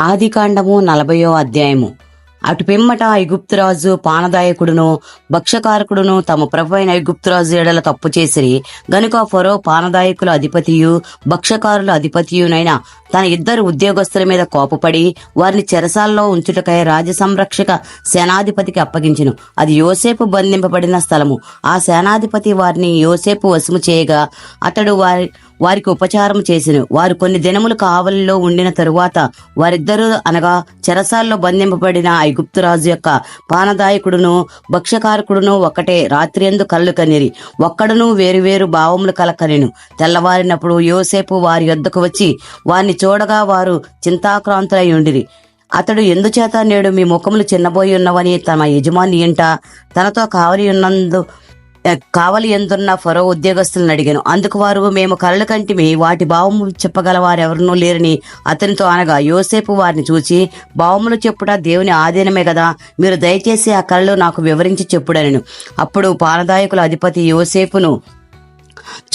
ఆదికాండము నలభయో అధ్యాయము. అటు పిమ్మట ఐగుప్తురాజు పానదాయకుడును భక్షకారకుడును తమ ప్రభు అయిన ఐగుప్తురాజు ఎడల తప్పు చేసిరి. గనుక ఫరో పానదాయకుల అధిపతియు భక్షకారుల అధిపతియునైన తన ఇద్దరు ఉద్యోగస్తుల మీద కోపపడి వారిని చెరసాల్లో ఉంచుటకై రాజ సంరక్షక సేనాధిపతికి అప్పగించును. అది యోసేపు బంధింపబడిన స్థలము. ఆ సేనాధిపతి వారిని యోసేపు వశము చేయగా అతడు వారి వారికి ఉపచారం చేసెను. వారు కొన్ని దినములు కావలిలో ఉండిన తరువాత వారిద్దరూ అనగా చెరసాల్లో బంధింపబడిన ఐగుప్తురాజు యొక్క పానదాయకుడును భక్ష్యకారకుడును ఒకటే రాత్రి ఎందు కళ్ళు కనిరి. ఒక్కడను వేరు వేరు భావములు కలకనిను. తెల్లవారినప్పుడు యోసేపు వారి యొద్దకు వచ్చి వారిని చూడగా వారు చింతాక్రాంతులై ఉండిరి. అతడు ఎందుచేత నేడు మీ ముఖములు చిన్నబోయి ఉన్నవని తమ యజమాని ఇంట తనతో కావలి ఉన్నందు కావలి ఎందున్న ఫరో ఉద్యోగస్తులను అడిగాను. అందుకు వారు మేము కలలు కంటిమి వాటి భావము చెప్పగల వారెవరనూ లేరని అతనితో అనగా యోసేపు వారిని చూచి భావములు చెప్పుట దేవుని ఆధీనమే కదా మీరు దయచేసి ఆ కళలు నాకు వివరించి చెప్పుడనను. అప్పుడు పానదాయకుల అధిపతి యోసేపును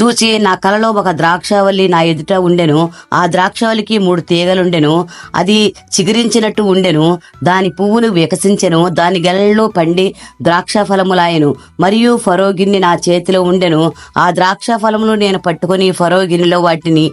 చూచి నా కలలో ఒక ద్రాక్షావల్లి నా ఎదుట ఉండెను. ఆ ద్రాక్షావల్లికి మూడు తీగలుండెను. అది చిగురించినట్టు ఉండెను. దాని పువ్వులు వికసించెను. దాని గెలలో పండి ద్రాక్ష ఫలములాయను మరియు ఫరోగిన్ని నా చేతిలో ఉండెను. ఆ ద్రాక్ష ఫలములు నేను పట్టుకొని ఫరోగిన్నిలో వాటిని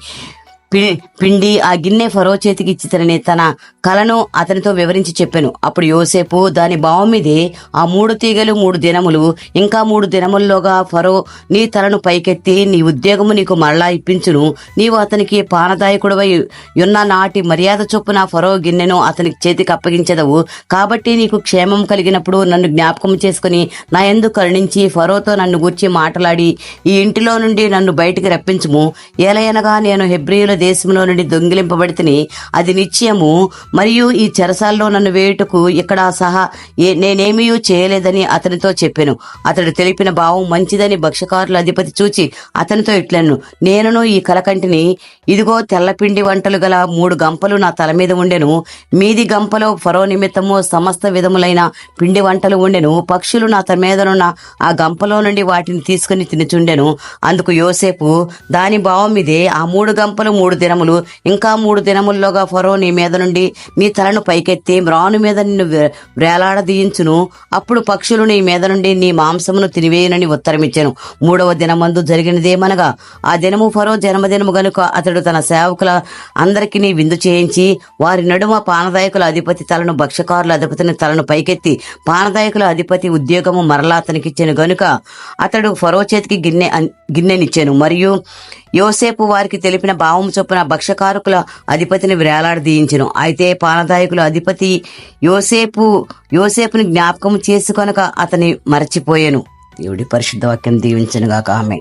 పిండి ఆ గిన్నె ఫరో చేతికి ఇచ్చితనని తన కలను అతనితో వివరించి చెప్పాను. అప్పుడు యోసేపు దాని భావం మీదే ఆ మూడు తీగలు మూడు దినములు ఇంకా మూడు దినముల్లోగా ఫరో నీ తలను పైకెత్తి నీ ఉద్యోగము నీకు మరలా ఇప్పించును. నీవు అతనికి పానదాయకుడవై ఉన్న నాటి మర్యాద చొప్పున ఫరో గిన్నెను అతనికి చేతికి అప్పగించదవు. కాబట్టి నీకు క్షేమం కలిగినప్పుడు నన్ను జ్ఞాపకం చేసుకుని నా ఎందు కరుణించి ఫరోతో నన్ను గూర్చి మాట్లాడి ఈ ఇంటిలో నుండి నన్ను బయటికి రప్పించుము. ఏలయనగా నేను హెబ్రియుల దేశంలో నుండి దొంగిలింపబడితిని. అది నిత్యము మరియు ఈ చెరసాల్లో నన్ను వేయుటకు ఇక్కడ సహా ఏ నేనేమీ చేయలేదని అతనితో చెప్పాను. అతడు తెలిపిన భావం మంచిదని భక్షకారుల అధిపతి చూచి అతనితో ఇట్లను నేనును ఈ కలకంటిని ఇదిగో తెల్లపిండి వంటలు గల మూడు గంపలు నా తల మీద ఉండెను. మీది గంపలో ఫరో నిమిత్తము సమస్త విధములైన పిండి వంటలు ఉండెను. పక్షులు నా తల మీదనున్న ఆ గంపలో నుండి వాటిని తీసుకుని తినుచుండెను. అందుకు యోసేపు దాని భావం ఇదే. ఆ మూడు గంపలు మూడు మూడు దినములు ఇంకా మూడు దినముల్లోగా ఫరో నీ మీద నుండి నీ తలను పైకెత్తి మ్రాను మీద నిన్ను వేలాడదీయించును. అప్పుడు పక్షులు నీ మీద నుండి నీ మాంసమును తినివేయనని ఉత్తరమిచ్చాను. మూడవ దినమందు జరిగినదేమనగా ఆ దినము ఫరో జన్మదినము గనుక అతడు తన సేవకుల అందరికీ విందు చేయించి వారి నడుమ పానదాయకుల అధిపతి తలను భక్షకారుల అధిపతిని తలను పైకెత్తి పానదాయకుల అధిపతి ఉద్యోగము మరలా అతనికిచ్చాను గనుక అతడు ఫరో చేతికి గిన్నె గిన్నెనిచ్చాను. మరియు యోసేపు వారికి తెలిపిన భావం చొప్పున భక్షకారకుల అధిపతిని వేలాడదీయించను అయితే పానదాయకుల అధిపతి యోసేపు యోసేపుని జ్ఞాపకం చేసుకొనక అతని మరచిపోయాను. దేవుడి పరిశుద్ధ వాక్యం దీవించనుగాక. ఆమె